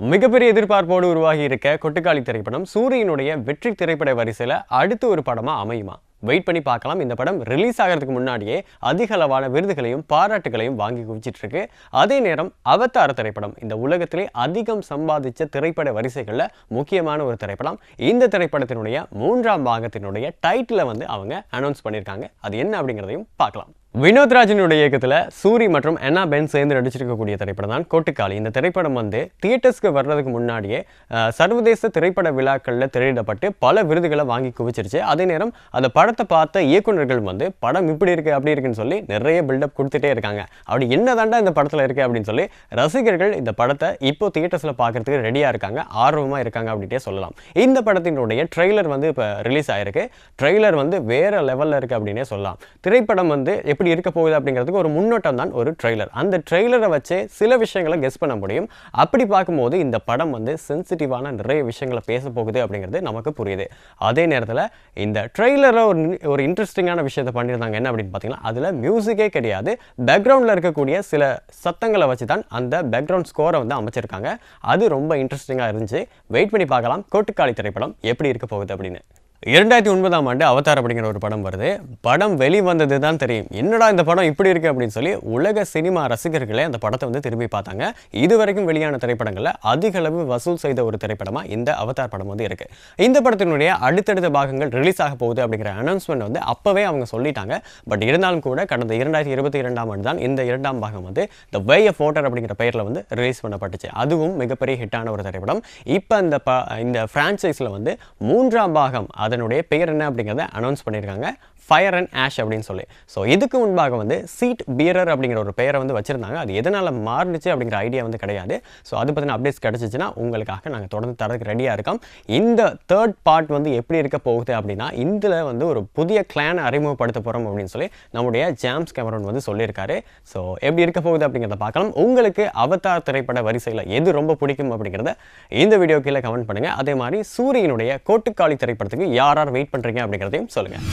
மிகப்பெரிய எதிர்பார்ப்போடு உருவாகி இருக்க கொட்டுக்காளி திரைப்படம் சூரியனுடைய வெற்றி திரைப்பட வரிசையில் அடுத்த ஒரு படமா அமையுமா? வெயிட் பண்ணி பார்க்கலாம். இந்த படம் ரிலீஸ் ஆகிறதுக்கு முன்னாடியே அதிக அளவான விருதுகளையும் பாராட்டுகளையும் வாங்கி குவிச்சிட்டு இருக்கு. அதே நேரம் அவதார திரைப்படம். இந்த உலகத்திலே அதிகம் சம்பாதிச்ச திரைப்பட வரிசைகளில் முக்கியமான ஒரு திரைப்படம். இந்த திரைப்படத்தினுடைய மூன்றாம் பாகத்தினுடைய டைட்டிலை வந்து அவங்க அனௌன்ஸ் பண்ணியிருக்காங்க. அது என்ன அப்படிங்கிறதையும் பார்க்கலாம். வினோத் ராஜனுடைய இயக்கத்தில் சூரி மற்றும் அண்ணா பென் சேர்ந்து நடிச்சிருக்கக்கூடிய திரைப்படம் தான் கோட்டுக்காளி. இந்த திரைப்படம் வந்து தியேட்டர்ஸ்க்கு வர்றதுக்கு முன்னாடியே சர்வதேச திரைப்பட விழாக்களில் திரையிடப்பட்டு பல விருதுகளை வாங்கி குவிச்சிருச்சு. அதே நேரம் அந்த படத்தை பார்த்த இயக்குனர்கள் வந்து படம் இப்படி இருக்கு அப்படி இருக்குன்னு சொல்லி நிறைய பில்டப் கொடுத்துட்டே இருக்காங்க. அப்படி என்னதாண்டா இந்த படத்தில் இருக்கு? அப்படின்னு சொல்லி ரசிகர்கள் இந்த படத்தை இப்போ தியேட்டர்ஸில் பார்க்குறதுக்கு ரெடியாக இருக்காங்க. ஆர்வமாக இருக்காங்க அப்படின்ட்டே சொல்லலாம். இந்த படத்தினுடைய ட்ரெய்லர் வந்து இப்போ ரிலீஸ் ஆயிருக்கு. ட்ரெய்லர் வந்து வேற லெவலில் இருக்கு அப்படின்னே சொல்லலாம். திரைப்படம் வந்து எப்படி இருக்க போகுது அப்படிங்கிறதுக்கு ஒரு முன்னோட்டம் தான் ஒரு ட்ரெய்லர் அந்த ட்ரெய்லரை வச்சே சில விஷயங்களை கெஸ் பண்ண முடியும். அப்படி பார்க்கும்போது இந்த படம் வந்து சென்சிட்டிவான நிறைய விஷயங்களை பேச போகுது அப்படிங்கிறது நமக்கு புரியுது. அதே நேரத்தில் இந்த ட்ரெய்லரில் ஒரு ஒரு இன்ட்ரெஸ்டிங்கான விஷயத்தை பண்ணியிருந்தாங்க. என்ன அப்படின்னு பார்த்தீங்கன்னா அதில் மியூசிக்கே கிடையாது. பேக்ரவுண்டில் இருக்கக்கூடிய சில சத்தங்களை வச்சு தான் அந்த பேக்ரவுண்ட் ஸ்கோரை வந்து அமைச்சிருக்காங்க. அது ரொம்ப இன்ட்ரெஸ்டிங்காக இருந்துச்சு. வெயிட் பண்ணி பார்க்கலாம். கோட்டுக்காளி திரைப்படம் எப்படி இருக்க போகுது அப்படின்னு. இரண்டாயிரத்தி ஒன்பதாம் ஆண்டு அவதார் அப்படிங்கிற ஒரு படம் வருது. படம் வெளிவந்தது தான் தெரியும். என்னடா இந்த படம் இப்படி இருக்கு அப்படின்னு சொல்லி உலக சினிமா ரசிகர்களே அந்த படத்தை வந்து திரும்பி பார்த்தாங்க. இது வரைக்கும் வெளியான திரைப்படங்களில் அதிக அளவு வசூல் செய்த ஒரு திரைப்படமாக இந்த அவதார் படம் வந்து இருக்கு. இந்த படத்தினுடைய அடுத்தடுத்த பாகங்கள் ரிலீஸ் ஆக போகுது அப்படிங்கிற அனௌன்ஸ்மெண்ட் வந்து அப்போவே அவங்க சொல்லிட்டாங்க. பட் இருந்தாலும் கூட கடந்த இரண்டாயிரத்தி இருபத்தி இரண்டாம் ஆண்டு தான் இந்த இரண்டாம் பாகம் வந்து த வே ஆஃப் வாட்டர் அப்படிங்கிற பெயரில் வந்து ரிலீஸ் பண்ணப்பட்டுச்சு. அதுவும் மிகப்பெரிய ஹிட்டான ஒரு திரைப்படம். இப்போ இந்த ப இந்த ஃப்ரான்ச்சைஸில் வந்து மூன்றாம் பாகம் அதனுடைய பெயர் என்ன அப்படிங்கிறத அனௌன்ஸ் பண்ணியிருக்காங்க. ஃபயர் அண்ட் ஆஷ் அப்படின்னு சொல்லி. ஸோ இதுக்கு முன்பாக வந்து சீட் பீரர் அப்படிங்கிற ஒரு பெயரை வந்து வச்சுருந்தாங்க. அது எதனால் மாறுனுச்சு அப்படிங்கிற ஐடியா வந்து கிடையாது. ஸோ அது பற்றின அப்டேட்ஸ் கிடச்சிச்சின்னா உங்களுக்காக நாங்கள் தொடர்ந்து தரதுக்கு ரெடியாக இருக்கோம். இந்த தேர்ட் பார்ட் வந்து எப்படி இருக்க போகுது அப்படின்னா இதில் வந்து ஒரு புதிய கிளான் அறிமுகப்படுத்த போகிறோம் அப்படின்னு சொல்லி நம்முடைய ஜாம்ஸ் கேமரன் வந்து சொல்லியிருக்காரு. ஸோ எப்படி இருக்க போகுது அப்படிங்கிறத பார்க்கலாம். உங்களுக்கு அவதார் திரைப்பட வரிசையில் எது ரொம்ப பிடிக்கும் அப்படிங்கிறத இந்த வீடியோ கீழே கமெண்ட் பண்ணுங்கள் அதே மாதிரி சூரியனுடைய கோட்டுக்காளி திரைப்படத்துக்கு யார் யார் வெயிட் பண்ணுறீங்க அப்படிங்கிறதையும் சொல்லுங்கள்